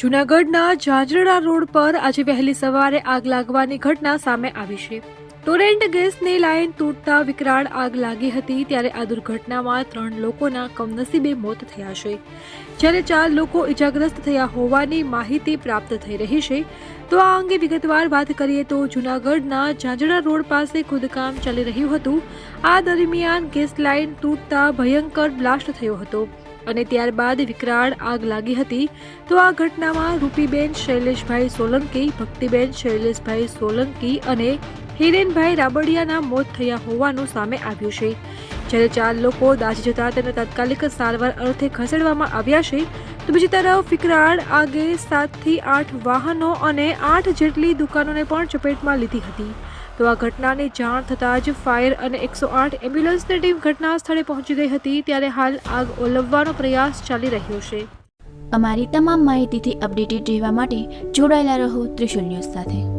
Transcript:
જૂનાગઢના ઝાંઝરડા રોડ પર આજે વહેલી સવારે આગ લાગવાની ઘટના સામે આવી છે. ટોરેન્ટ ગેસની લાઇન તૂટતા વિકરાળ આગ લાગી હતી ત્યારે આ દુર્ઘટનામાં ત્રણ લોકોના કમનસીબે મોત થયા છે. જ્યારે ચાર લોકો ઇજાગ્રસ્ત થયા હોવાની માહિતી પ્રાપ્ત થઈ રહી છે, તો આ અંગે વિગતવાર વાત કરીએ તો જૂનાગઢના ઝાંઝડા રોડ પાસે ખોદકામ ચાલી રહ્યું હતું. આ દરમિયાન ગેસ લાઇન તૂટતા ભયંકર બ્લાસ્ટ થયો હતો. અને ત્યારબાદ વિકરાળ આગ લાગી હતી, તો આ ઘટનામાં રૂપીબેન શૈલેષભાઈ સોલંકી, ભક્તિબેન શૈલેષભાઈ સોલંકી અને હિરેનભાઈ રાબડિયાના મોત થયા હોવાનું સામે આવ્યું છે. જ્યારે ચાર લોકો દાઝી જતા તેને તાત્કાલિક સારવાર અર્થે ખસેડવામાં આવ્યા છે, તો બીજી તરફ વિકરાળ આગે સાતથી આઠ વાહનો અને આઠ જેટલી દુકાનોને પણ ચપેટમાં લીધી હતી. તો આ ઘટનાની જાણ થતાં જ ફાયર અને એકસો આઠ એમ્બ્યુલન્સની ટીમ ઘટના સ્થળે પહોંચી ગઈ હતી, ત્યારે હાલ આગ ઓલવવાનો પ્રયાસ ચાલી રહ્યો છે. અમારી તમામ માહિતીથી અપડેટેડ રહેવા માટે જોડાયેલા રહો ત્રિશુલ ન્યૂઝ સાથે.